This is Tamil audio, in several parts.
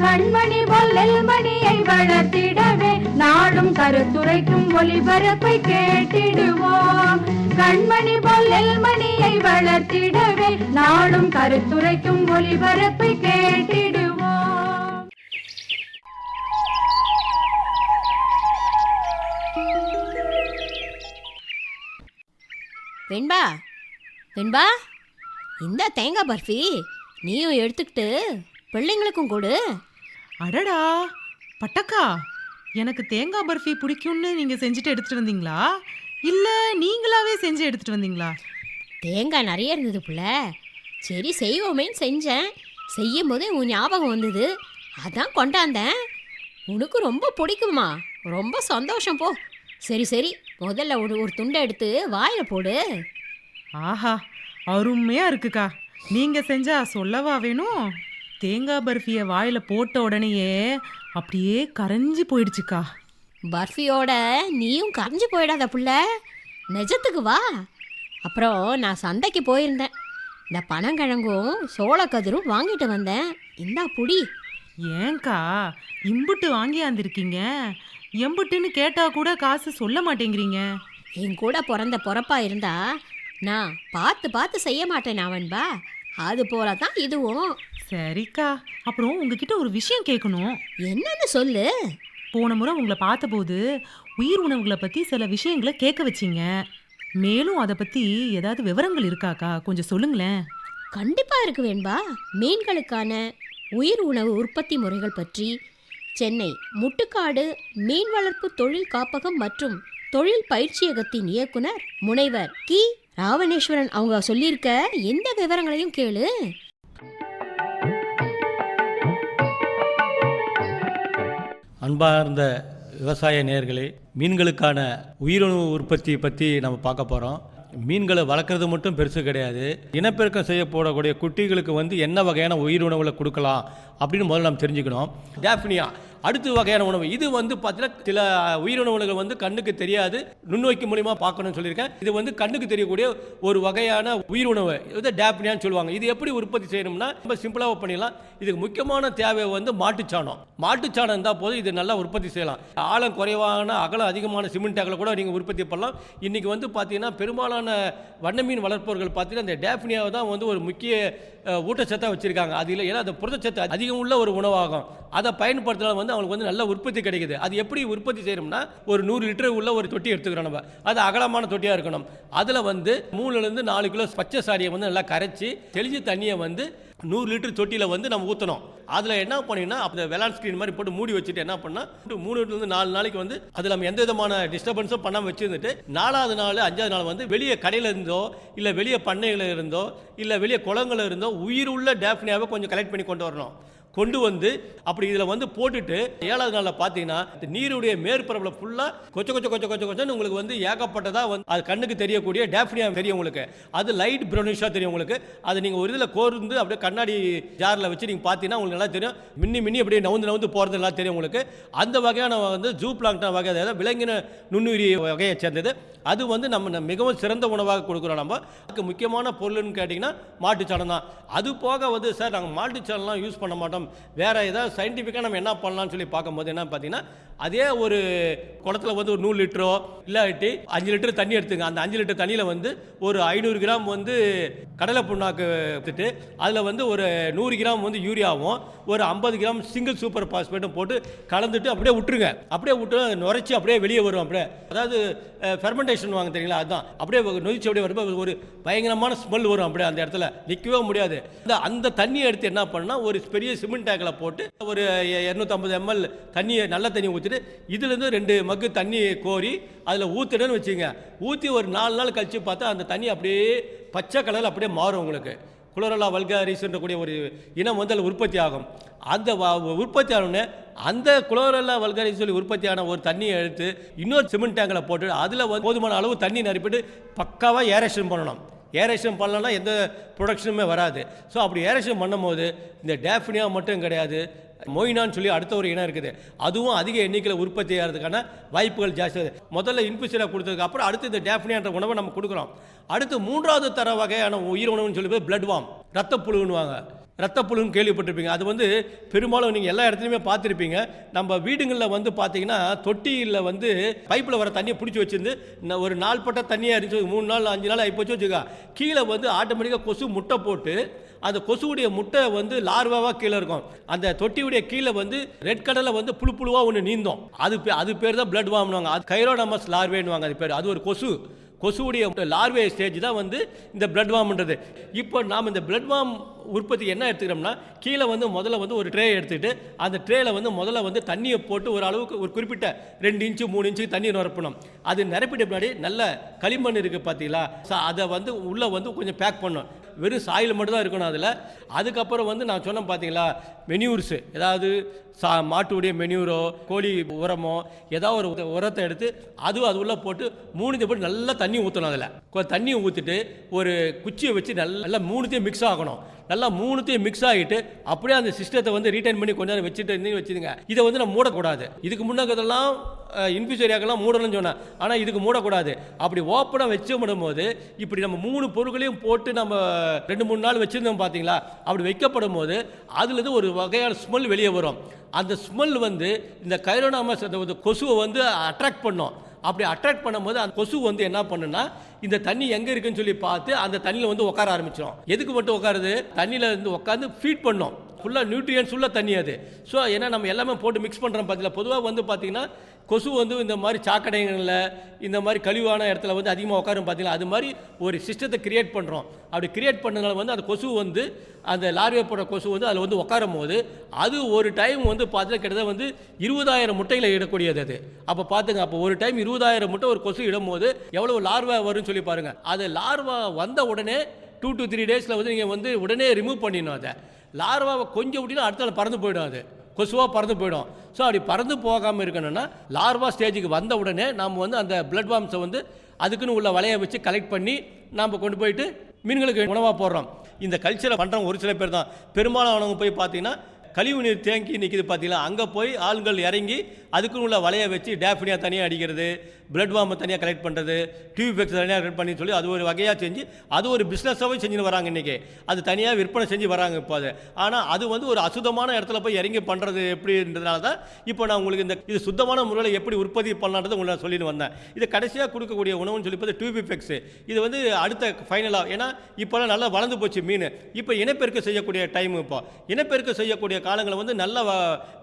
கண்மணி போல் நெல்மணியை வளர்த்திடவே நாடும் கருத்துரைக்கும் ஒளிபரப்பை கேட்டிடுவோம். கண்மணி போல் நெல்மணியை வளர்த்திடவே நாடும் கருத்துரைக்கும் ஒளிபரப்பை கேட்டிடுவோம். வெண்பா வெண்பா இந்த தேங்காய் பர்ஃபி நீயும் எடுத்துக்கிட்டு. பிள்ளைங்களுக்கும் கொடு. அடடா பட்டக்கா எனக்கு தேங்காய் பர்ஃபி பிடிக்கும்னு நீங்க செஞ்சுட்டு எடுத்துட்டு வந்தீங்களா? இல்ல நீங்களாவே செஞ்சு எடுத்துட்டு வந்தீங்களா? தேங்காய் நிறைய இருந்தது புள்ள. சரி செய்வோமேன்னு செஞ்சேன். செய்யும் போதே உன் ஞாபகம் வந்தது. அதான் கொண்டாந்தேன். உனக்கு ரொம்ப பிடிக்குமா? ரொம்ப சந்தோஷம் போ. சரி சரி முதல்ல ஒரு ஒரு துண்டை எடுத்து வாயில போடு. ஆஹா அருமையா இருக்குக்கா. நீங்க செஞ்சா சொல்லவா வேணும்? தேங்காய் பர்ஃபியை வாயில போட்ட உடனேயே அப்படியே கரைஞ்சு போயிடுச்சுக்கா. பர்ஃபியோட நீயும் கரைஞ்சு போயிடாத புள்ள. நிஜத்துக்கு வா. அப்புறம் நான் சந்தைக்கு போயிருந்தேன். இந்த பனங்கிழங்கும் சோளக்கதிரும் வாங்கிட்டு வந்தேன். இந்தா புடி. ஏன்க்கா இம்புட்டு வாங்கியாந்துருக்கீங்க. எம்புட்டுன்னு கேட்டா கூட காசு சொல்ல மாட்டேங்கிறீங்க. என் கூட பிறந்த பொறப்பா இருந்தா நான் பார்த்து பார்த்து செய்ய மாட்டேன் அவன்பா அது போல தான் இதுவும். சரிக்கா. அப்புறம் உங்ககிட்ட ஒரு விஷயம் கேட்கணும் என்னன்னு சொல்லு. போன முறை உங்களை பார்த்தபோது உயிர் உணவுகளை பற்றி சில விஷயங்களை கேட்க வச்சீங்க. மேலும் அதை பற்றி ஏதாவது விவரங்கள் இருக்காக்கா? கொஞ்சம் சொல்லுங்களேன். கண்டிப்பா இருக்கு வேண்பா. மீன்களுக்கான உயிர் உணவு உற்பத்தி முறைகள் பற்றி. சென்னை முட்டுக்காடு மீன் வளர்ப்பு தொழில் காப்பகம் மற்றும் தொழில் பயிற்சியகத்தின் இயக்குனர் முனைவர் கி. ராவணேஸ்வரன். அவங்க சொல்லியிருக்க எந்த விவரங்களையும் கேளு. அன்பார்ந்த விவசாய நேர்களே மீன்களுக்கான உயிரணு உற்பத்தி பற்றி நம்ம பார்க்க போகிறோம் மீன்களை வளர்க்குறது மட்டும் பெருசு கிடையாது. இனப்பெருக்கம் செய்ய போடக்கூடிய குட்டிகளுக்கு வந்து என்ன வகையான உயிர் உணவுகளை கொடுக்கலாம் அப்படின்னு முதல்ல நம்ம தெரிஞ்சுக்கணும். டேஃபினியா அடுத்த வகையான உணவு. இது வந்து பார்த்தீங்கன்னா சில உயிரினவுகள் வந்து கண்ணுக்கு தெரியாது. நுண்ணோக்கி மூலியமா பார்க்கணும்னு சொல்லியிருக்கேன். இது வந்து கண்ணுக்கு தெரியக்கூடிய ஒரு வகையான உயிரினவு இது டேப்னியான்னு சொல்லுவாங்க. இது எப்படி உற்பத்தி செய்யணும்னா ரொம்ப சிம்பிளாக பண்ணிடலாம். இதுக்கு முக்கியமான தேவை வந்து மாட்டுச்சாணம். மாட்டுச்சாணம் இருந்தால் போதும் இது நல்லா உற்பத்தி செய்யலாம். ஆழம் குறைவான அகலம் அதிகமான சிமெண்ட் அகலம் கூட நீங்கள் உற்பத்தி பண்ணலாம். இன்றைக்கி வந்து பார்த்தீங்கன்னா பெரும்பாலான வண்ண மீன் வளர்ப்பவர்கள் பார்த்தீங்கன்னா இந்த டேப்னியாவை தான் வந்து ஒரு முக்கிய ஊட்டச்சத்தாக வச்சுருக்காங்க. அது இல்லை ஏன்னா அந்த புரதச்சத்து அதிகம் உள்ள ஒரு உணவாகும். அதை பயன்படுத்தினால் வந்து அவங்களுக்கு வந்து நல்ல உற்பத்தி கிடைக்குது. அது எப்படி உற்பத்தி செய்யணும்னா ஒரு நூறு லிட்டர் உள்ள ஒரு தொட்டி எடுத்துக்கிறோம் நம்ம. அது அகலமான தொட்டியாக இருக்கணும். அதில் வந்து மூணுலேருந்து நாலு கிலோ பச்சை சாரியை வந்து நல்லா கரைச்சி தெளிஞ்ச தண்ணியை வந்து நூறு லிட்டர் தொட்டியில் வந்து நம்ம ஊற்றணும் அதில் என்ன பண்ணினா அந்த வெளான் ஸ்க்ரீன் மாதிரி போட்டு மூடி வச்சுட்டு என்ன பண்ணால் மூணுலேருந்து நாலு நாளைக்கு வந்து அதில் நம்ம எந்த விதமான டிஸ்டர்பன்ஸும் பண்ணாமல் வச்சுருந்துட்டு நாலாவது நாள் அஞ்சாவது நாள் வந்து வெளியே கடையில் இருந்தோ இல்லை வெளியே பண்ணையில் இருந்தோ இல்லை வெளியே குளங்களில் இருந்தோ உயிர் உள்ள டேஃப்னியாவை கொஞ்சம் கலெக்ட் பண்ணி கொண்டு வரணும். கொண்டு வந்து அப்படி இதில் வந்து போட்டுட்டு ஏழாவது நாளில் பார்த்தீங்கன்னா இந்த நீருடைய மேற்பரப்பில் ஃபுல்லாக கொச்ச கொச்ச கொச்ச கொச்ச கொச்சன்னு உங்களுக்கு வந்து ஏகப்பட்டதாக வந்து அது கண்ணுக்கு தெரியக்கூடிய டேஃப்னியா தெரியும் உங்களுக்கு. அது லைட் ப்ரௌனிஷாக தெரியும் உங்களுக்கு. அது நீங்கள் ஒரு இதில் கோர்ந்து அப்படியே கண்ணாடி ஜாரில் வச்சு நீங்கள் பார்த்தீங்கன்னா உங்களுக்கு நல்லா தெரியும். மின்னி மின்னி அப்படியே நவுந்து நவுந்து போகிறது எல்லாம் தெரியும் உங்களுக்கு. அந்த வகையான வந்து ஜூ பிளாங்டன் வகை அதாவது விலங்கின நுண்ணுயிரி வகையை சேர்ந்தது. அது வந்து நம்ம மிகவும் சிறந்த உணவாக கொடுக்குறோம் நம்ம. அதுக்கு முக்கியமான பொருள்னு கேட்டிங்கன்னா மாட்டுச்சாணம் தான் அது போக வந்து சார் நாங்கள் மாட்டுச்சாணம்லாம் யூஸ் பண்ண மாட்டோம். வேறு ஏதாவது சயின்டிஃபிக்காக நம்ம என்ன பண்ணலாம்னு சொல்லி பார்க்கும்போது என்ன பார்த்தீங்கன்னா அதே ஒரு குளத்துல வந்து ஒரு நூறு லிட்டரோ இல்லாட்டி அஞ்சு லிட்டர் தண்ணி எடுத்துங்க. அந்த அஞ்சு லிட்டர் தண்ணியில் வந்து ஒரு ஐநூறு கிராம் வந்து கடலை புண்ணாக்கு எடுத்துட்டு அதில் வந்து ஒரு நூறு கிராம் வந்து யூரியாவும் ஒரு ஐம்பது கிராம் சிங்கிள் சூப்பர் பாஸ்பேட்டும் போட்டு கலந்துட்டு அப்படியே விட்டுருங்க. அப்படியே விட்டு நுரைச்சி அப்படியே வெளியே வரும் அப்படியே. அதாவது ஃபெர்மெண்டேஷன் வாங்க தெரியுங்களா? அதுதான் அப்படியே நொதிச்சு அப்படியே வரும்போது ஒரு பயங்கரமான ஸ்மெல் வரும் அப்படியே அந்த இடத்துல. நிற்கவே முடியாது. இந்த அந்த தண்ணியை எடுத்து என்ன பண்ணால் ஒரு பெரிய சிமெண்ட் டேக்கில் போட்டு ஒரு இரநூத்தம்பது எம்எல் தண்ணியை நல்ல தண்ணி ஊற்றிட்டு இதுலேருந்து ரெண்டு மக்கு தண்ணி கோரி அதில் ஊற்றுடன்னு வச்சுங்க ஊற்றி ஒரு நாலு நாள் கழித்து பார்த்தா அந்த தண்ணி அப்படியே பச்சை கலரில் அப்படியே மாறும் உங்களுக்கு. குளோரலா வல்காரிஸ்ன்ற கூடிய ஒரு இனம் வந்து அதில் உற்பத்தி ஆகும். அந்த உற்பத்தி ஆனோடனே அந்த குளோரலா வல்காரிஸ் சொல்லி உற்பத்தியான ஒரு தண்ணியை எடுத்து இன்னொரு சிமெண்ட் டேங்கில் போட்டு அதில் போதுமான அளவு தண்ணி நிரப்பிட்டு பக்காவாக ஏரேஷன் பண்ணணும். ஏரேஷன் பண்ணலன்னா எந்த ப்ரொடக்ஷனுமே வராது. ஸோ அப்படி ஏரேஷன் பண்ணும்போது இந்த டேஃபினியா மட்டும் கிடையாது. மொயினான்னு சொல்லி அடுத்த ஒரு இனம் இருக்குது. அதுவும் அதிக எண்ணிக்கையில் உற்பத்தி ஆகிறதுக்கான வாய்ப்புகள் ஜாஸ்தி முதல்ல இன்ஃபிசிலா கொடுத்ததுக்கு அப்புறம் அடுத்து இந்த டேஃபினியான்ற உணவை நம்ம கொடுக்குறோம். அடுத்து மூன்றாவது தர வகையான உயிர் உணவுன்னு சொல்லி பிளட் வாம் ரத்தப்புழுன்னுவாங்க. ரத்தப்புழுன்னு கேள்விப்பட்டிருப்பீங்க. அது வந்து பெரும்பாலும் நீங்கள் எல்லா இடத்துலையுமே பார்த்துருப்பீங்க. நம்ம வீடுங்களில் வந்து பார்த்தீங்கன்னா தொட்டியில் வந்து பைப்பில் வர தண்ணியை பிடிச்சி வச்சிருந்து ஒரு நாள் பட்ட தண்ணியாக இருந்துச்சு மூணு நாள் அஞ்சு நாள் ஆகி போச்சு வச்சுக்கா கீழே வந்து ஆட்டோமேட்டிக்காக கொசு முட்டை போட்டு அந்த கொசுவுடைய முட்டை வந்து லார்வாவாக கீழே இருக்கும். அந்த தொட்டியுடைய கீழே வந்து ரெட் கலரில் வந்து புழு புழுவாக ஒன்று நீந்தோம். அது பே- அது பேர் தான் பிளட் வாம்னுவாங்க அது கைரோடமஸ் லார்வேன்னுவாங்க அது பேர். அது ஒரு கொசு. கொசுவுடைய லார்வே ஸ்டேஜ் தான் வந்து இந்த பிளட் வாம்ன்றது இப்போ நாம் இந்த பிளட் வாம் உற்பத்தி என்ன எடுத்துக்கிறோம்னா கீழே வந்து முதல்ல வந்து ஒரு ட்ரே எடுத்துக்கிட்டு அந்த ட்ரேல வந்து முதல்ல வந்து தண்ணியை போட்டு ஒரு அளவுக்கு ஒரு குறிப்பிட்ட ரெண்டு இன்ச்சு மூணு இன்ச்சு தண்ணி நிரப்பணும். அது நிரப்பிட்ட பின்னாடி நல்ல களிமண் இருக்குது பார்த்தீங்களா ஸோ அதை வந்து உள்ளே வந்து கொஞ்சம் பேக் பண்ணணும். வெறும் சாயில் மட்டும்தான் இருக்கணும் அதில். அதுக்கப்புறம் வந்து நான் சொன்னேன் பார்த்தீங்களா மெனியூர்ஸு. ஏதாவது சா மாட்டுடைய மெனியூரோ கோழி உரமோ ஏதாவது ஒரு உரத்தை எடுத்து அதுவும் அது உள்ளே போட்டு மூணுத்தையும் போட்டு நல்லா தண்ணி ஊற்றணும் அதில். தண்ணி ஊற்றிட்டு ஒரு குச்சியை வச்சு நல்லா நல்லா மூணுத்தையும் மிக்ஸ் ஆகணும். நல்லா மூணுத்தையும் மிக்ஸ் ஆகிட்டு அப்படியே அந்த சிஸ்டத்தை வந்து ரீட்டைன் பண்ணி கொஞ்ச நேரம் வச்சுட்டு இருந்து வச்சுருங்க இதை வந்து நம்ம மூடக்கூடாது. இதுக்கு முன்னாக்கதெல்லாம் இன்ஃபியூஸ் ஏரியாக்கெல்லாம் மூடணும்னு சொன்னேன். ஆனால் இதுக்கு மூடக்கூடாது. அப்படி ஓப்பனாக வச்சு விடும்போது இப்படி நம்ம மூணு பொருட்களையும் போட்டு நம்ம ரெண்டு மூணு நாள் வச்சுருந்தோம் பார்த்தீங்களா அப்படி வைக்கப்படும் போது அதுலேருந்து ஒரு வகையான ஸ்மெல் வெளியே வரும். அந்த ஸ்மெல் வந்து இந்த கைரோனாமஸ் அந்த கொசுவை வந்து அட்ராக்ட் பண்ணும். அப்படி அட்ராக்ட் பண்ணும்போது அந்த கொசு வந்து என்ன பண்ணுன்னா இந்த தண்ணி எங்கே இருக்குன்னு சொல்லி பார்த்து அந்த தண்ணியில் வந்து உட்கார ஆரம்பிச்சிடும் எதுக்கு மட்டும் உட்காருது தண்ணியில் இருந்து உட்காந்து ஃபீட் பண்ணும். ஃபுல்லாக நியூட்ரியன்ஸ் உள்ள தண்ணி அது. ஸோ ஏன்னா நம்ம எல்லாமே போட்டு மிக்ஸ் பண்ணுறோம் பார்த்தீங்களா பொதுவாக வந்து பார்த்தீங்கன்னா கொசு வந்து இந்த மாதிரி சாக்கடைகளில் இந்த மாதிரி கழிவான இடத்துல வந்து அதிகமாக உட்காரும் பார்த்தீங்களா அது மாதிரி ஒரு சிஸ்டத்தை கிரியேட் பண்ணுறோம் அப்படி கிரியேட் பண்ணனால வந்து அந்த கொசு வந்து அந்த லார்வே போடுற கொசு வந்து அதில் வந்து உட்காரும் போது அது ஒரு டைம் வந்து பார்த்தீங்கன்னா கிட்டத்தட்ட வந்து இருபதாயிரம் முட்டையில் இடக்கூடியது அது. அப்போ பார்த்துங்க அப்போ ஒரு டைம் இருபதாயிரம் முட்டை ஒரு கொசு இடும்போது எவ்வளோ லார்வா வரும்னு சொல்லி பாருங்கள் அது லார்வா வந்த உடனே டூ டு த்ரீ டேஸில் வந்து நீங்கள் வந்து உடனே ரிமூவ் பண்ணிடணும் அதை. லார்வாவை கொஞ்சம் விட்டினா அடுத்த பறந்து போயிடும் அது. கொசுவாக பறந்து போயிடும். ஸோ அப்படி பறந்து போகாமல் இருக்கணும்னா லார்வா ஸ்டேஜுக்கு வந்த உடனே நாம் வந்து அந்த பிளட் வாம்ஸை வந்து அதுக்குன்னு உள்ள வலையை வச்சு கலெக்ட் பண்ணி நாம் கொண்டு போயிட்டு மீன்களுக்கு உணவாக போடுறோம். இந்த கல்ச்சரை பண்ணுறவங்க ஒரு சில பேர் தான். பெரும்பாலானவங்க போய் பார்த்தீங்கன்னா கழிவு நீர் தேங்கி நிற்கிது பார்த்தீங்களா? அங்கே போய் ஆளுங்கள் இறங்கி அதுக்குன்னு உள்ள வலையை வச்சு டேஃபினியா தனியாக அடிக்கிறது பிளட் வாம்பு தனியாக கலெக்ட் பண்ணுறது டியூப் பேக்ஸ் தனியாக கலெக்ட் பண்ணி சொல்லி அது ஒரு வகையாக செஞ்சு அது ஒரு பிஸ்னஸாகவே செஞ்சுன்னு வராங்க இன்றைக்கி அது தனியாக விற்பனை செஞ்சு வராங்க இப்போ அது. ஆனால் அது வந்து ஒரு அசுத்தமான இடத்துல போய் இறங்கி பண்ணுறது எப்படின்றதுனால தான் இப்போ நான் உங்களுக்கு இந்த இது சுத்தமான முறையில் எப்படி உற்பத்தி பண்ணலான்றது உங்களை சொல்லிட்டு வந்தேன். இது கடைசியாக கொடுக்கக்கூடிய உணவுன்னு சொல்லி பார்த்து டியூப் எஃபெக்ட்ஸ் இது வந்து அடுத்த ஃபைனலாக ஏன்னா இப்போலாம் நல்லா வளர்ந்து போச்சு மீன். இப்போ இனப்பெருக்கம் செய்யக்கூடிய டைம் இப்போ. இனப்பெருக்கம் செய்யக்கூடிய காலங்களில் வந்து நல்ல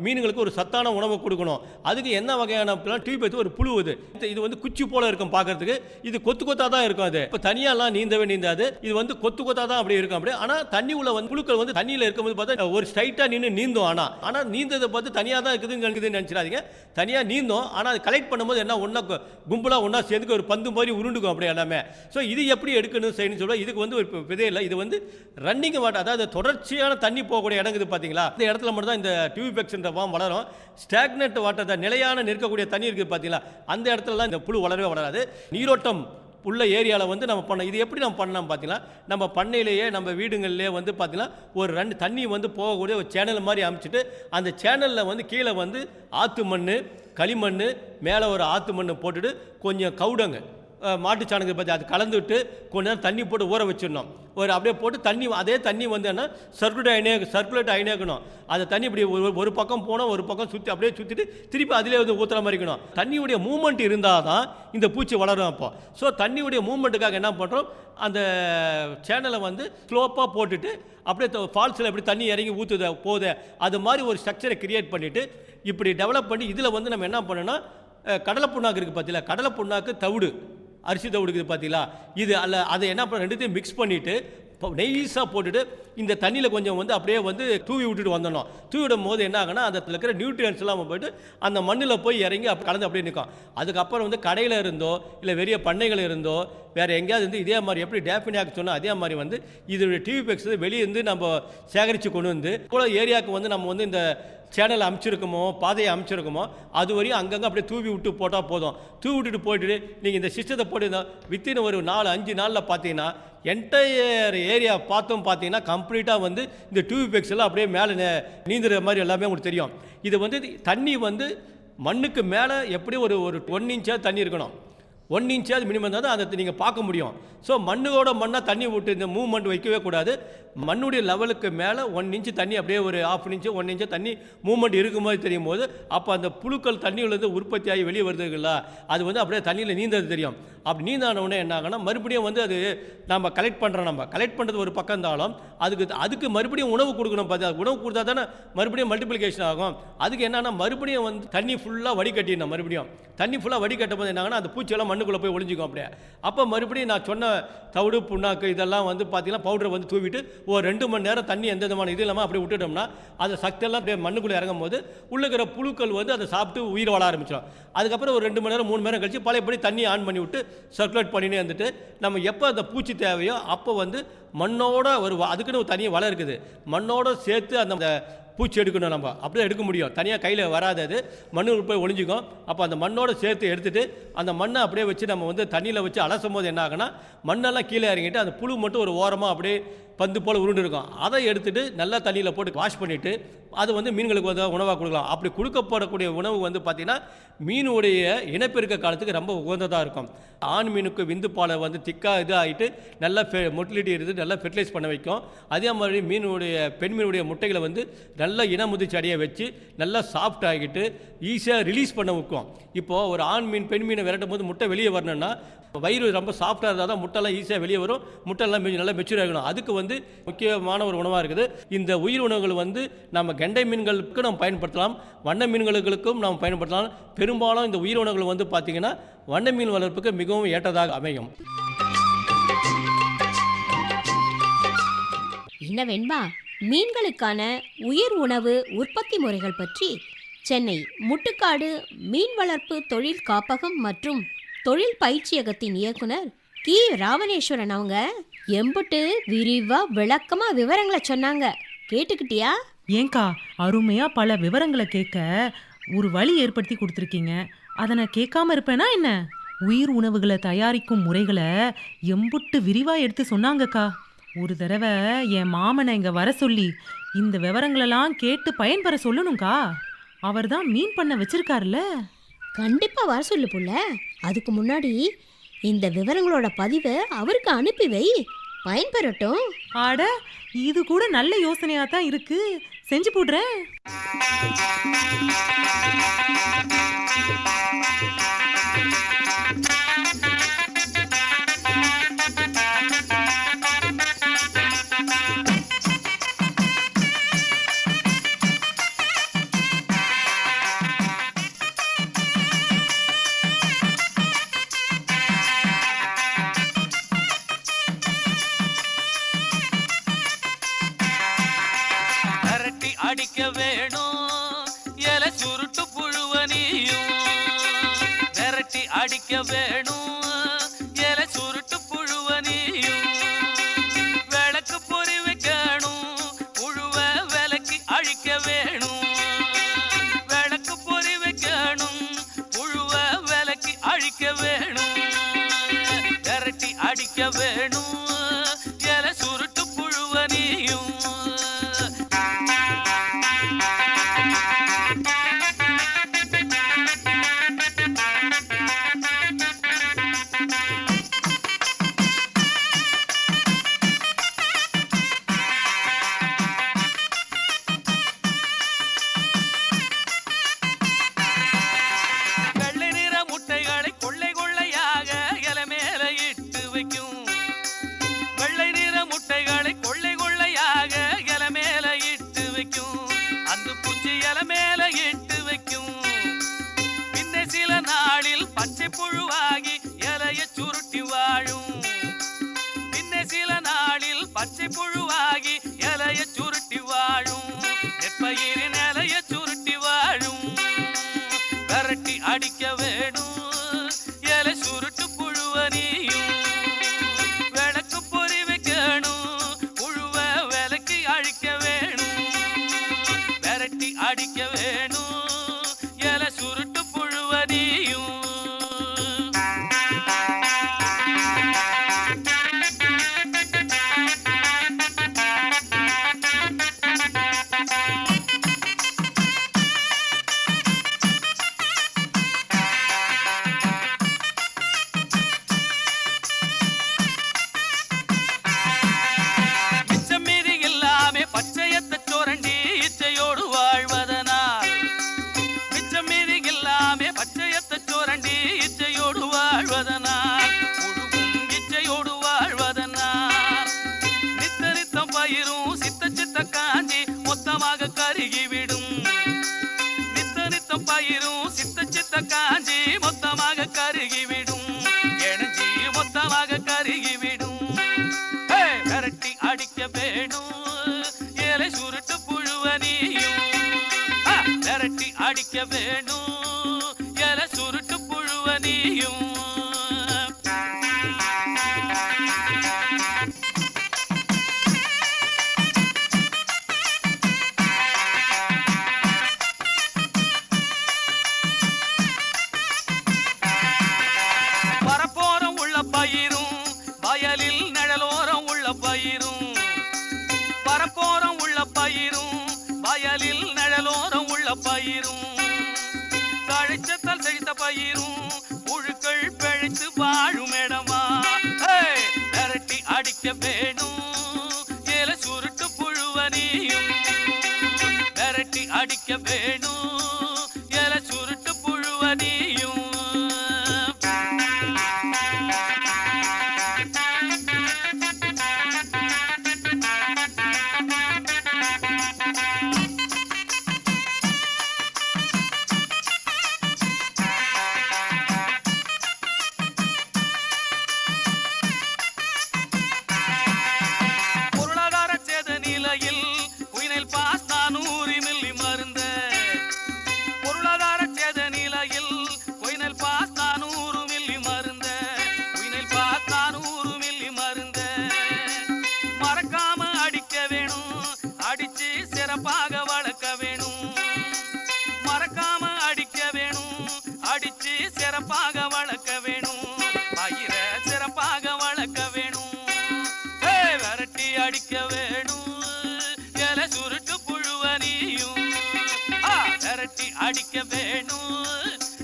மீன்களுக்கு ஒரு சத்தான உணவு கொடுக்கணும். அதுக்கு என்ன வகையான டியூப் எடுத்து ஒரு புழு இது. இது- வந்து குச்சி போல இருக்கும் பார்க்கறதுக்கு. இது கொத்து கொத்தா தான் இருக்கும் அது. இப்போ தனியாலாம் நீந்தவே நீந்தாது. இது வந்து கொத்து கொத்தா தான் அப்படி இருக்கும். அப்படி ஆனால் தண்ணி உள்ள வந்து புழுக்கள் வந்து தண்ணியில் இருக்கும்போது பார்த்தா ஒரு ஸ்ட்ரைட்டாக நின்று நீந்தும் ஆனால் ஆனால் நீந்ததை பார்த்து தனியாக தான் இருக்குதுன்னு நினைக்குதுன்னு நினச்சிடாதீங்க. தனியாக நீந்தோம். ஆனால் அது கலெக்ட் பண்ணும்போது என்ன ஒன்றா கும்பலாக ஒன்றா சேர்ந்து ஒரு பந்து மாதிரி உருண்டுக்கும் அப்படி எல்லாமே. ஸோ இது எப்படி எடுக்கணும் செய்யணும் சொல்ல இதுக்கு வந்து ஒரு விதை இல்லை இது வந்து ரன்னிங் வாட்டர் அதாவது தொடர்ச்சியான தண்ணி போகக்கூடிய இடம் இது பார்த்தீங்களா? இந்த இடத்துல மட்டும் தான் இந்த டியூபெக்ஸ்ன்ற ஃபார்ம் வளரும். ஸ்டாக்னட் வாட்டர் நிலையான நிற்கக்கூடிய தண்ணி இருக்குது பார்த்தீங்களா? அந்த இடத்துல இடத்துலலாம் இந்த புழு வளரவே வளராது. நீரோட்டம் உள்ள ஏரியாவில் வந்து நம்ம பண்ணோம் இது எப்படி நம்ம பண்ணோம் பார்த்தீங்கன்னா நம்ம பண்ணையிலேயே நம்ம வீடுங்கள்லேயே வந்து பார்த்தீங்கன்னா ஒரு ரெண்டு தண்ணி வந்து போகக்கூடிய ஒரு சேனல் மாதிரி அமைச்சிட்டு அந்த சேனலில் வந்து கீழே வந்து ஆற்று மண் களிமண் மேலே ஒரு ஆற்று மண் போட்டுட்டு கொஞ்சம் கவுடங்க. மாட்டு சாணங்கள் பற்றி அது கலந்து விட்டு கொஞ்ச நேரம் தண்ணி போட்டு ஊற வச்சிடணும். ஒரு அப்படியே போட்டு தண்ணி அதே தண்ணி வந்து என்ன சர்க்குலேட் ஆகினே சர்க்குலேட் ஆகினே அந்த தண்ணி இப்படி ஒரு ஒரு பக்கம் போனால் ஒரு பக்கம் சுற்றி அப்படியே சுற்றிட்டு திருப்பி அதிலே வந்து ஊற்றுற மாதிரி இருக்கணும். தண்ணியுடைய மூமெண்ட் இருந்தால் தான் இந்த பூச்சி வளரும் அப்போ. ஸோ தண்ணியுடைய மூமெண்ட்டுக்காக என்ன பண்ணுறோம் அந்த சேனலை வந்து ஸ்லோப்பாக போட்டுட்டு அப்படியே ஃபால்ஸில் எப்படி தண்ணி இறங்கி ஊற்றுத போகுது. அது மாதிரி ஒரு ஸ்ட்ரக்சரை கிரியேட் பண்ணிவிட்டு இப்படி டெவலப் பண்ணி இதில் வந்து நம்ம என்ன பண்ணோன்னா கடலை புண்ணாக்கு இருக்குது பார்த்தீங்களா கடலை புண்ணாக்கு தவிடு. அரிசி தவிடு இருக்குது பார்த்தீங்களா இது அல்ல அதை என்ன பண்ண ரெண்டுத்தையும் மிக்ஸ் பண்ணிவிட்டு நெய்ஸாக போட்டுட்டு இந்த தண்ணியில் கொஞ்சம் வந்து அப்படியே வந்து தூவி விட்டுட்டு வந்துடணும். தூவி விடும் போது என்ன ஆகுனா அந்த இருக்கிற நியூட்ரியன்ஸ்லாம் போய்ட்டு போயிட்டு அந்த மண்ணில் போய் இறங்கி அப்போ கலந்து அப்படியே நிற்கும். அதுக்கப்புறம் வந்து கடையில் இருந்தோ இல்லை பெரிய பண்ணைகள் இருந்தோ வேறு எங்கேயாவது வந்து இதே மாதிரி எப்படி டேஃபினியாக்கு சொன்னால் அதே மாதிரி வந்து இதோடைய டிவி பேக்ஸ் வெளியே இருந்து நம்ம சேகரித்து கொண்டு வந்து கூட ஏரியாவுக்கு வந்து நம்ம வந்து இந்த சேனல் அமைச்சிருக்குமோ பாதையை அமைச்சிருக்குமோ அது வரையும் அங்கங்கே அப்படியே தூவி விட்டு போட்டால் போதும். தூவி விட்டுட்டு போயிட்டு நீங்கள் இந்த சிஸ்டத்தை போட்டு வித்தின் ஒரு நாலு அஞ்சு நாளில் பார்த்தீங்கன்னா என்டையர் ஏரியா பார்த்தோம் பார்த்தீங்கன்னா கம்ப்ளீட்டாக வந்து இந்த டியூபெக்ஸ் எல்லாம் அப்படியே மேலே நே- நீந்துற மாதிரி எல்லாமே உங்களுக்கு தெரியும். இது வந்து தண்ணி வந்து மண்ணுக்கு மேலே எப்படி ஒரு ஒரு ஒன் இன்ச்சாக தண்ணி இருக்கணும். ஒன் இன்ச்சாவது மினிமம் தான் அதை நீங்கள் பார்க்க முடியும். ஸோ மண்ணோட மண்ணாக தண்ணி விட்டு இந்த மூவ்மெண்ட் வைக்கவே கூடாது. மண்ணுடைய லெவலுக்கு மேலே ஒன் இன்ச்சு தண்ணி அப்படியே ஒரு ஆஃப் இன்ச்சு ஒன் இன்ச்சு தண்ணி மூவ்மெண்ட் இருக்கும் தெரியும் போது அப்போ அந்த புழுக்கள் தண்ணியிலேருந்து உற்பத்தி ஆகி வெளியே வருதுங்களா? அது வந்து அப்படியே தண்ணியில் நீந்தது தெரியும். அப்படி நீந்தான உடனே என்ன ஆகுனா மறுபடியும் வந்து அது நம்ம கலெக்ட் பண்ணுறோம் நம்ம. கலெக்ட் பண்ணுறது ஒரு பக்கம் இருந்தாலும் அதுக்கு அதுக்கு மறுபடியும் உணவு கொடுக்கணும் பார்த்து அது உணவு கொடுத்தா தானே மறுபடியும் மல்டிப்ளிகேஷன் ஆகும். அதுக்கு என்னென்னா மறுபடியும் வந்து தண்ணி ஃபுல்லாக வடிகட்டிடணும் மறுபடியும். தண்ணி ஃபுல்லாக வடிகட்டும் போது என்னாங்கன்னா அந்த பூச்சியெல்லாம் மண்ணுக்குள்ளே போய் ஒளிஞ்சிக்கும் அப்படியே. அப்போ மறுபடியும் நான் சொன்ன தவிடு புண்ணாக்கு இதெல்லாம் வந்து பார்த்தீங்கன்னா பவுடரை வந்து தூவிட்டு ஒரு ரெண்டு மணி நேரம் தண்ணி எந்த விதமான இது இல்லாமல் அப்படியே விட்டுட்டோம்னா அந்த சக்தியெல்லாம் அப்படியே மண்ணுக்குள்ளே இறங்கும் போது உள்ள இருக்கிற புழுக்கள் வந்து அதை சாப்பிட்டு உயிர் வாழ ஆரம்பிச்சிடும். அதுக்கப்புறம் ஒரு ரெண்டு மணி நேரம் மூணு மணி நேரம் கழிச்சு பழையபடி தண்ணி ஆன் பண்ணி விட்டு சர்க்குலேட் பண்ணினே வந்துட்டு நம்ம எப்போ அந்த பூச்சி தேவையோ அப்போ வந்து மண்ணோட ஒரு அதுக்குன்னு ஒரு தனி வலை இருக்குது. மண்ணோட சேர்த்து அந்த பூச்சி எடுக்கணும் நம்ம. அப்படியே எடுக்க முடியும். தனியாக கையில் வராது அது. மண்ணுக்கு போய் ஒளிஞ்சிக்கும். அப்போ அந்த மண்ணோட சேர்த்து எடுத்துட்டு அந்த மண்ணை அப்படியே வச்சு நம்ம வந்து தண்ணியில் வச்சு அலசும் போது என்ன ஆகுனா மண்ணெல்லாம் கீழே இறங்கிட்டு அந்த புழு மட்டும் ஒரு ஓரமாக அப்படியே பந்து போல் உருண்டு இருக்கும். அதை எடுத்துட்டு நல்லா தண்ணியில் போட்டு வாஷ் பண்ணிவிட்டு அது வந்து மீன்களுக்கு வந்து உணவாக கொடுக்கலாம். அப்படி கொடுக்கப்படக்கூடிய உணவு வந்து பார்த்திங்கன்னா மீனுடைய இனப்பெருக்க காலத்துக்கு ரொம்ப உகந்ததாக இருக்கும். ஆண் மீனுக்கு விந்து பாலை வந்து திக்காக இது ஆகிட்டு நல்லா மொட்டிலிட்டி இருந்து நல்லா ஃபெர்டிலைஸ் பண்ண வைக்கும். அதே மாதிரி மீனுடைய பெண் மீனுடைய முட்டைகளை வந்து நல்லா இன முதிர்ச்சி அடைய வச்சு நல்லா சாஃப்ட் ஆகிட்டு ஈஸியாக ரிலீஸ் பண்ண வைக்கும். இப்போது ஒரு ஆண் மீன் பெண் மீனை விரட்டும் போது முட்டை வெளியே வரணும்னா வயிறு ரொம்ப சாஃப்டாக இருந்தால் தான் முட்டைலாம் ஈஸியாக வெளியே வரும். முட்டைலாம் நல்லா மெச்சூர் ஆகணும் அதுக்கு வந்து முக்கியமான ஒரு உணவாக இருக்குது. இந்த உயிர் உணவுகள் வந்து நம்ம கெண்டை மீன்களுக்கு நம்ம பயன்படுத்தலாம். வண்ண மீன்களுக்கும் நாம் பயன்படுத்தலாம். பெரும்பாலும் இந்த உயிர் உணவுகள் வந்து பார்த்திங்கன்னா வண்ண மீன் வளர்ப்புக்கு மிகவும் ஏற்றதாக அமையும். என்ன வெண்பா மீன்களுக்கான உயிர் உணவு உற்பத்தி முறைகள் பற்றி சென்னை முட்டுக்காடு மீன் வளர்ப்பு தொழில் காப்பகம் மற்றும் தொழில் பயிற்சியகத்தின் இயக்குனர் கி. ராவணேஸ்வரன் அவங்க எம்புட்டு விரிவா விளக்கமா விவரங்களை சொன்னாங்க. கேட்டுக்கிட்டியா? ஏங்கா அருமையா பல விவரங்களை கேட்க ஒரு வழி ஏற்படுத்தி கொடுத்துருக்கீங்க. அதை நான் கேட்காம இருப்பேனா என்ன? உயிர் உணவுகளை தயாரிக்கும் முறைகளை எம்புட்டு விரிவா எடுத்து சொன்னாங்கக்கா. ஒரு தடவை என் மாமனை இங்க வர சொல்லி இந்த விவரங்களெல்லாம் கேட்டு பயன்பெற சொல்லணும்க்கா. அவர் தான் மீன் பண்ண வச்சிருக்காருல்ல. கண்டிப்பா வர சொல்லு புள்ள. அதுக்கு முன்னாடி இந்த விவரங்களோட பதிவை அவருக்கு அனுப்பி வை. பயன்பெறட்டும். ஆட இது கூட நல்ல யோசனையா தான் இருக்கு. செஞ்சு போடுறேன். సిత్త చిత్త కాజీ. அடிக்க வேணும். அடிக்க வேணும்.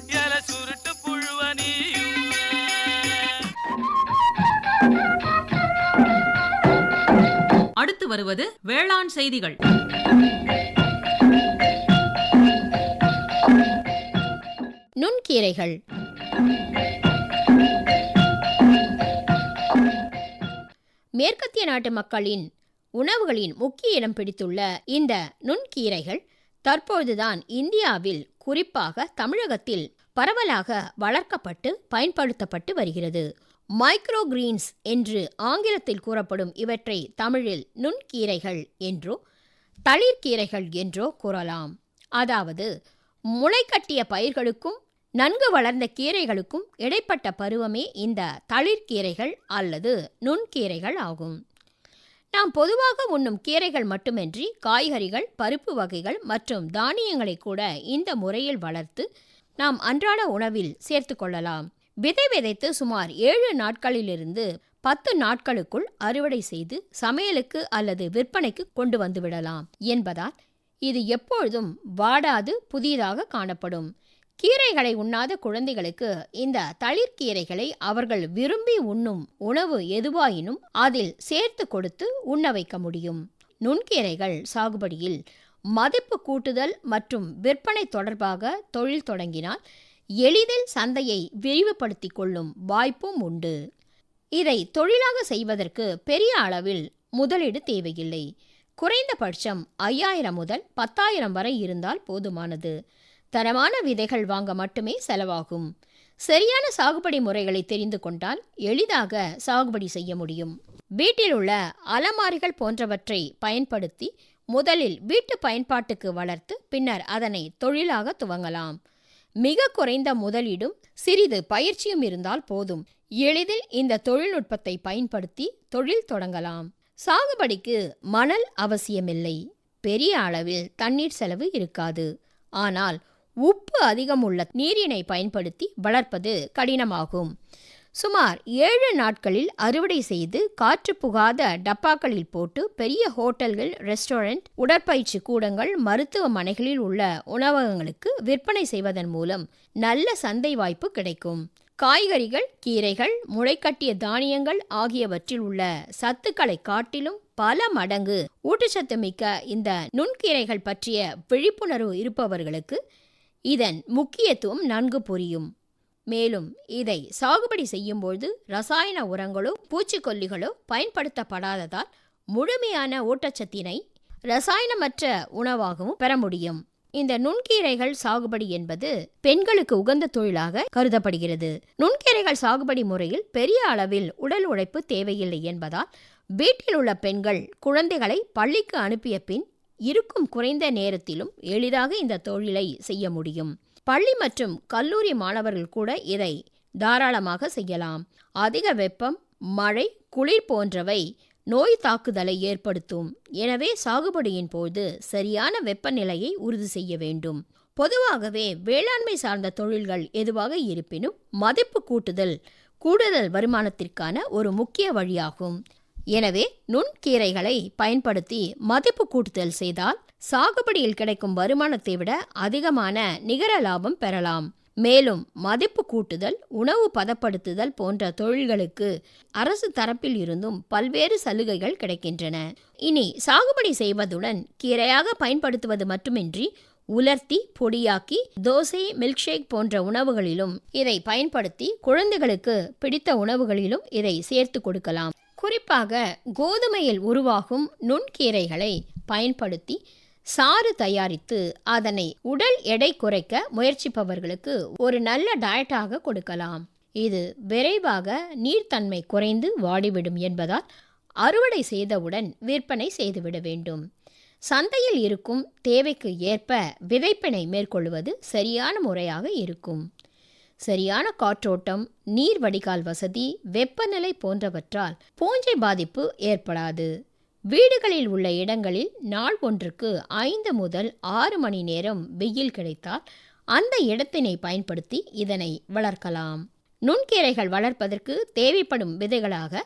எல சுருட்டு புழுவனியும் அடுத்து வருவது வேளாண் செய்திகள். நுண்கீரைகள். மேற்கத்திய நாட்டு மக்களின் உணவுகளின் முக்கிய இடம் பிடித்துள்ள இந்த நுண்கீரைகள் தற்பொழுதுதான் இந்தியாவில் குறிப்பாக தமிழகத்தில் பரவலாக வளர்க்கப்பட்டு பயன்படுத்தப்பட்டு வருகிறது. மைக்ரோ கிரீன்ஸ் என்று ஆங்கிலத்தில் கூறப்படும் இவற்றை தமிழில் நுண்கீரைகள் என்றோ தளிர்கீரைகள் என்றோ கூறலாம். அதாவது முளைக்கட்டிய பயிர்களுக்கும் நன்கு வளர்ந்த கீரைகளுக்கும் இடைப்பட்ட பருவமே இந்த தளிர்கீரைகள் அல்லது நுண்கீரைகள் ஆகும். நாம் பொதுவாக உண்ணும் கீரைகள் மட்டுமின்றி காய்கறிகள் பருப்பு வகைகள் மற்றும் தானியங்களை கூட இந்த முறையில் வளர்த்து நாம் அன்றாட உணவில் சேர்த்து கொள்ளலாம். விதை விதைத்து சுமார் ஏழு நாட்களிலிருந்து பத்து நாட்களுக்குள் அறுவடை செய்து சமையலுக்கு அல்லது விற்பனைக்கு கொண்டு வந்து விடலாம் என்பதால் இது எப்பொழுதும் வாடாது புதிதாக காணப்படும். கீரைகளை உண்ணாத குழந்தைகளுக்கு இந்த தளிர்கீரைகளை அவர்கள் விரும்பி உண்ணும் உணவு எதுவாயினும் அதில் சேர்த்து கொடுத்து உண்ண வைக்க முடியும். நுண்கீரைகள் சாகுபடியில் மதிப்பு கூட்டுதல் மற்றும் விற்பனை தொடர்பாக தொழில் தொடங்கினால் எளிதில் சந்தையை விரிவுபடுத்திக் கொள்ளும் வாய்ப்பும் உண்டு. இதை தொழிலாக செய்வதற்கு பெரிய அளவில் முதலீடு தேவையில்லை. குறைந்தபட்சம் ஐயாயிரம் முதல் பத்தாயிரம் வரை இருந்தால் போதுமானது. தரமான விதைகள் வாங்க மட்டுமே செலவாகும். சரியான சாகுபடி முறைகளை தெரிந்து கொண்டால் எளிதாக சாகுபடி செய்ய முடியும். வீட்டில் உள்ள அலமாரிகள் போன்றவற்றை பயன்படுத்தி முதலில் வீட்டு பயன்பாட்டுக்கு வளர்த்து பின்னர் அதனை தொழிலாக துவங்கலாம். மிக குறைந்த முதலீடும் சிறிது பயிற்சியும் இருந்தால் போதும். எளிதில் இந்த தொழில்நுட்பத்தை பயன்படுத்தி தொழில் தொடங்கலாம். சாகுபடிக்கு மணல் அவசியமில்லை. பெரிய அளவில் தண்ணீர் செலவு இருக்காது. ஆனால் உப்பு அதிகம் உள்ள நீரினை பயன்படுத்தி வளர்ப்பது கடினமாகும். சுமார் ஏழு நாட்களில் அறுவடை செய்து காற்று புகாத டப்பாக்களில் போட்டு பெரிய ஹோட்டல்கள் ரெஸ்டாரண்ட் உடற்பயிற்சி கூடங்கள் மருத்துவமனைகளில் உள்ள உணவகங்களுக்கு விற்பனை செய்வதன் மூலம் நல்ல சந்தை வாய்ப்பு கிடைக்கும். காய்கறிகள் கீரைகள் முளைக்கட்டிய தானியங்கள் ஆகியவற்றில் உள்ள சத்துக்களை காட்டிலும் பல மடங்கு ஊட்டச்சத்து மிக்க இந்த நுண்கீரைகள் பற்றிய விழிப்புணர்வு இருப்பவர்களுக்கு இதன் முக்கியத்துவம் நன்கு புரியும். மேலும் இதை சாகுபடி செய்யும்போது ரசாயன உரங்களோ பூச்சிக்கொல்லிகளோ பயன்படுத்தப்படாததால் முழுமையான ஊட்டச்சத்தினை ரசாயனமற்ற உணவாகவும் பெற முடியும். இந்த நுண்கீரைகள் சாகுபடி என்பது பெண்களுக்கு உகந்த தொழிலாக கருதப்படுகிறது. நுண்கீரைகள் சாகுபடி முறையில் பெரிய அளவில் உடல் உழைப்பு தேவையில்லை என்பதால் வீட்டில் உள்ள பெண்கள் குழந்தைகளை பள்ளிக்கு அனுப்பிய பின் இருக்கும் குறைந்த நேரத்திலும் எளிதாக இந்த தொழிலை செய்ய முடியும். பள்ளி மற்றும் கல்லூரி மாணவர்கள் கூட இதை தாராளமாக செய்யலாம். அதிக வெப்பம் மழை குளிர் போன்றவை நோய் தாக்குதலை ஏற்படுத்தும். எனவே சாகுபடியின் போது சரியான வெப்பநிலையை உறுதி செய்ய வேண்டும். பொதுவாகவே வேளாண்மை சார்ந்த தொழில்கள் எதுவாக இருப்பினும் மதிப்பு கூட்டுதல் கூடுதல் வருமானத்திற்கான ஒரு முக்கிய வழியாகும். எனவே நுண்கீரைகளை பயன்படுத்தி மதிப்பு கூட்டுதல் செய்தால் சாகுபடியில் கிடைக்கும் வருமானத்தை விட அதிகமான நிகர லாபம் பெறலாம். மேலும் மதிப்பு கூட்டுதல் உணவு பதப்படுத்துதல் போன்ற தொழில்களுக்கு அரசு தரப்பில் இருந்தும் பல்வேறு சலுகைகள் கிடைக்கின்றன. இனி சாகுபடி செய்வதுடன் கீரையாக பயன்படுத்துவது மட்டுமின்றி உலர்த்தி பொடியாக்கி தோசை மில்க்ஷேக் போன்ற உணவுகளிலும் இதை பயன்படுத்தி குழந்தைகளுக்கு பிடித்த உணவுகளிலும் இதை சேர்த்து கொடுக்கலாம். குறிப்பாக கோதுமையில் உருவாகும் நுண்கீரைகளை பயன்படுத்தி சாறு தயாரித்து அதனை உடல் எடை குறைக்க முயற்சிப்பவர்களுக்கு ஒரு நல்ல டயட்டாக கொடுக்கலாம். இது விரைவாக நீர்த்தன்மை குறைந்து வாடிவிடும் என்பதால் அறுவடை செய்தவுடன் விற்பனை செய்துவிட வேண்டும். சந்தையில் இருக்கும் தேவைக்கு ஏற்ப விதைப்பினை மேற்கொள்வது சரியான முறையாக இருக்கும். சரியான காற்றோட்டம் நீர் வடிகால் வசதி வெப்பநிலை போன்றவற்றால் பூஞ்சை பாதிப்பு ஏற்படாது. வீடுகளில் உள்ள இடங்களில் நாள் ஒன்றுக்கு ஐந்து முதல் ஆறு மணி நேரம் வெயில் கிடைத்தால் அந்த இடத்தினை பயன்படுத்தி இதனை வளர்க்கலாம். நுண்கீரைகள் வளர்ப்பதற்கு தேவைப்படும் விதைகளாக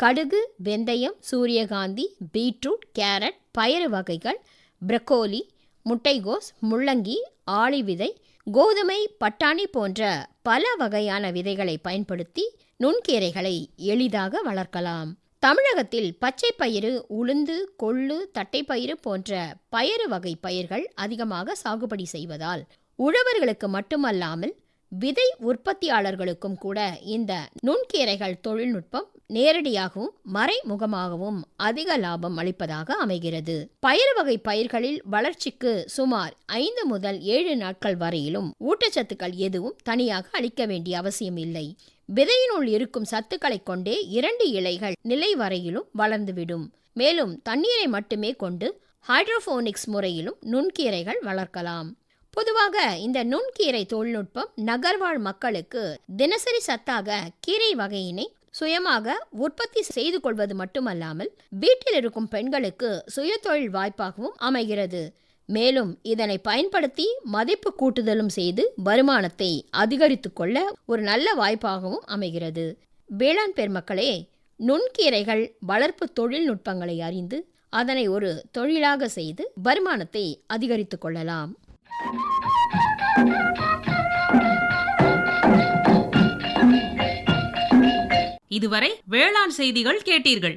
கடுகு வெந்தயம் சூரியகாந்தி பீட்ரூட் கேரட் பயறு வகைகள் பிரக்கோலி முட்டைகோஸ் முள்ளங்கி ஆளி விதை கோதுமை பட்டாணி போன்ற பல வகையான விதைகளை பயன்படுத்தி நுண்கீரைகளை எளிதாக வளர்க்கலாம். தமிழகத்தில் பச்சை பயிறு உளுந்து கொள்ளு தட்டைப்பயிறு போன்ற பயறு வகை பயிர்கள் அதிகமாக சாகுபடி செய்வதால் உழவர்களுக்கு மட்டுமல்லாமல் விதை உற்பத்தியாளர்களுக்கும் கூட இந்த நுண்கீரைகள் தொழில்நுட்பம் நேரடியாகவும் மறைமுகமாகவும் அதிக லாபம் அளிப்பதாக அமைகிறது. பயறு வகை பயிர்களில் வளர்ச்சிக்கு சுமார் ஐந்து முதல் ஏழு நாட்கள் வரையிலும் ஊட்டச்சத்துக்கள் எதுவும் தனியாக அளிக்க வேண்டிய அவசியம் இல்லை. விதையினுள் இருக்கும் சத்துக்களைக் கொண்டே இரண்டு இலைகள் நிலை வரையிலும் வளர்ந்துவிடும். மேலும் தண்ணீரை மட்டுமே கொண்டு ஹைட்ரோபோனிக்ஸ் முறையிலும் நுண்கீரைகள் வளர்க்கலாம். பொதுவாக இந்த நுண்கீரை தொழில்நுட்பம் நகர்வாழ் மக்களுக்கு தினசரி சத்தாக கீரை வகையினை சுயமாக உற்பத்தி செய்து கொள்வது மட்டுமல்லாமல் வீட்டில் இருக்கும் பெண்களுக்கு சுயதொழில் வாய்ப்பாகவும் அமைகிறது. மேலும் இதனை பயன்படுத்தி மதிப்பு கூட்டுதலும் செய்து வருமானத்தை அதிகரித்து கொள்ள ஒரு நல்ல வாய்ப்பாகவும் அமைகிறது. வேளாண் பெருமக்களே நுண்கீரைகள் வளர்ப்பு தொழில்நுட்பங்களை அறிந்து அதனை ஒரு தொழிலாக செய்து வருமானத்தை அதிகரித்து கொள்ளலாம். இதுவரை வேளாண் செய்திகள் கேட்டீர்கள்.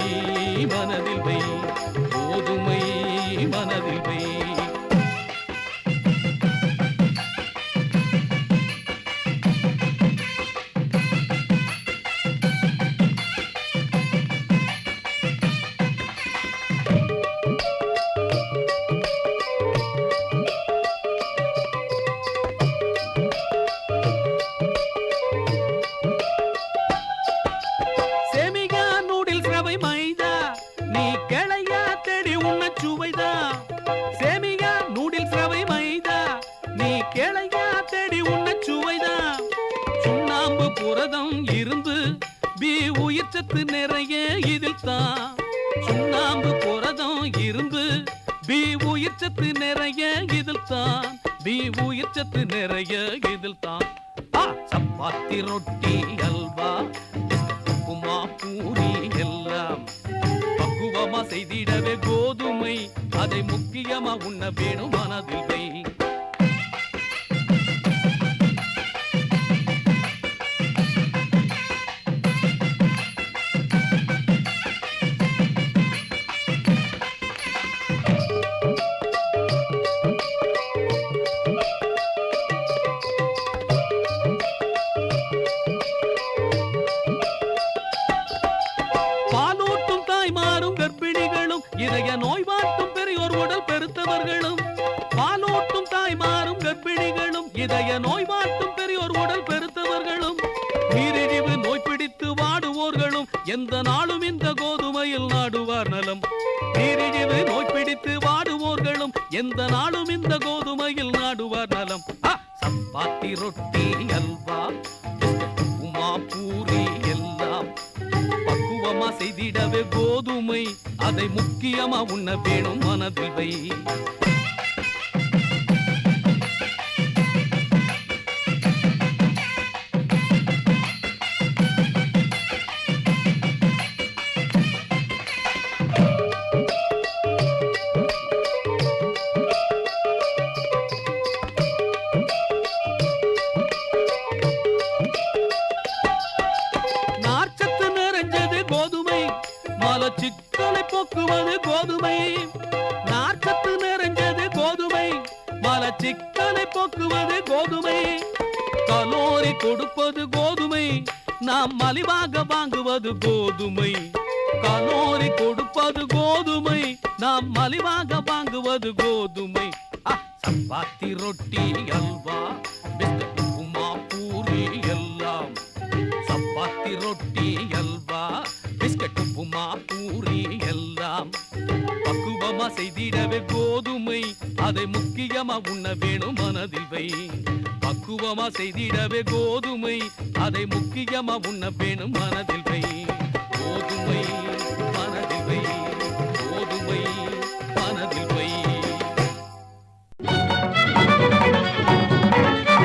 ரொட்டி அல்வா உப்புமா பூரி எல்லாம். பக்குவமா செய்திடவே கோதுமை அதை முக்கியமா உண்ண வேணும் மனதில் வை. எந்த நாளும் இந்த கோதுமையில் நாடுவார் நலம். நீரிழிவு நோய் பிடித்து வாடுவோர்களும் எந்த நாளும் இந்த கோதுமையில் நாடுவார் நலம். ஆ, சப்பாத்தி ரொட்டி அல்வா உமா பூரி எல்லாம். பக்குவமா செய்திடவே கோதுமை. அதை முக்கியமா உண்ண வேணும் மனதில் நாம் மலிவாக வாங்குவது கோதுமை. சப்பாத்தி ரொட்டி அல்வா பிஸ்கட் உப்புமா பூரி எல்லாம். சப்பாத்தி ரொட்டி அல்வா பிஸ்கட் உப்புமா பூரி எல்லாம். பக்குவமா செய்திடவே கோதுமை. அதை முக்கியமா உண்ண வேணும் மனதில் வை. பக்குவமா செய்திடவே கோதுமை. அதை முக்கியமா உண்ண வேணும் மனதில் வை. கோதுமை மனதில் வை.